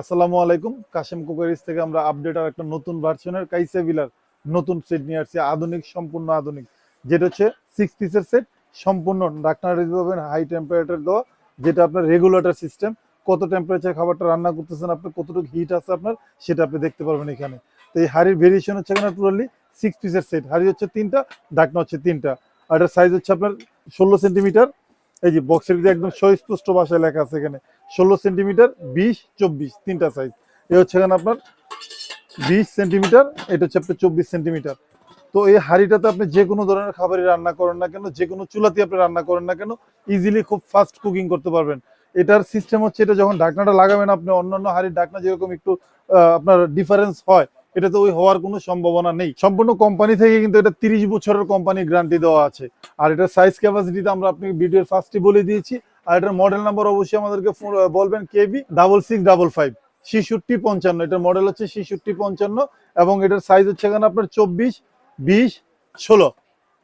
আসসালামু আলাইকুম। কাশেম কুকারিজ থেকে আমরা আপডেট আর একটা নতুন ভার্সনের কাইসে বিলার নতুন সেট নিয়ে আসছি। আধুনিক, সম্পূর্ণ আধুনিক। যেটা হচ্ছে সিক্স পিসের সেট সম্পূর্ণ ডাক্তার পাবেন হাই টেম্পারেচার দেওয়া, যেটা আপনার রেগুলেটর সিস্টেম কত টেম্পারেচার খাবারটা রান্না করতেছেন আপনি, কতটুকু হিট আছে আপনার, সেটা আপনি দেখতে পারবেন এখানে। তো এই হাড়ির ভেরিয়েশন হচ্ছে এখানে টোটালি সিক্স পিসের সেট হাড়ি হচ্ছে তিনটা ডাকনা হচ্ছে তিনটা। আর সাইজ হচ্ছে আপনার ষোলো সেন্টিমিটার এই যে বক্সের দিয়ে একদম সুস্পষ্ট ভাষায় লেখা আছে এখানে। ষোলো সেন্টিমিটার বিশ, চব্বিশ, তিনটা সাইজ এ হচ্ছে এখানে আপনার বিশ সেন্টিমিটার এটা হচ্ছে আপনার চব্বিশ সেন্টিমিটার তো এই হাঁড়িটাতে আপনি যে কোনো ধরনের খাবারই রান্না করেন না কেন, যে কোনো চুলাতে আপনি রান্না করেন না কেন ইজিলি খুব ফাস্ট কুকিং করতে পারবেন। এটার সিস্টেম হচ্ছে এটা যখন ঢাকনাটা লাগাবেন, আপনি অন্যান্য হাঁড়ির ঢাকনা যেরকম একটু আপনার ডিফারেন্স হয় এটা তো ওই হওয়ার কোনো সম্ভাবনা নেই। সম্পূর্ণ কোম্পানি থেকে কিন্তু এটা তিরিশ বছরের কোম্পানি গ্যারান্টি দেওয়া আছে। আর এটার সাইজ ক্যাপাসিটিতে আমরা আপনি ভিডিওর ফার্স্টে বলে দিয়েছি। আর এটার মডেল নাম্বার অবশ্যই আমাদেরকে বলবেন KB double six double five ছিষট্টি পঞ্চান্ন। এটার মডেল হচ্ছে ছিষট্টি পঞ্চান্ন এবং এটার সাইজ হচ্ছে এখানে আপনার চব্বিশ, বিশ, ষোলো।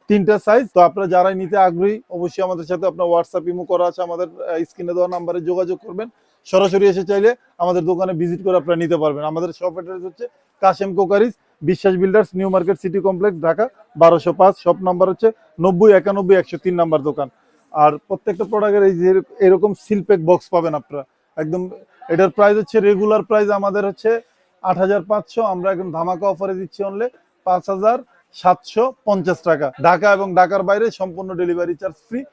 তিনটা সাইজ তো আপনারা যারাই নিতে আগ্রহী, অবশ্যই আমাদের সাথে আপনার হোয়াটসঅ্যাপ ইমো করা আছে। আমাদের স্ক্রিনে দেওয়া নাম্বারে যোগাযোগ করবেন। সরাসরি এসে চাইলে আমাদের দোকানে ভিজিট করে আপনারা নিতে পারবেন। আমাদের শপ অ্যাড্রেস হচ্ছে Kashem cookeries, Biswas builders new market city complex Dhaka বারোশো পাঁচ। শপ নাম্বার হচ্ছে নব্বই একানব্বই একশো তিন নাম্বার দোকান। আর প্রত্যেকটা প্রোডাক্টের এই যে এরকম সিলপ্যাক বক্স পাবেন আপনারা। একদম এটার প্রাইস হচ্ছে রেগুলার প্রাইস আমাদের হচ্ছে আট হাজার পাঁচশো। আমরা একদম ধামাকা অফারে দিচ্ছি অনলে পাঁচ হাজার সাতশো পঞ্চাশ টাকা। ঢাকা এবং ঢাকার বাইরে সম্পূর্ণ ডেলিভারি চার্জ ফ্রি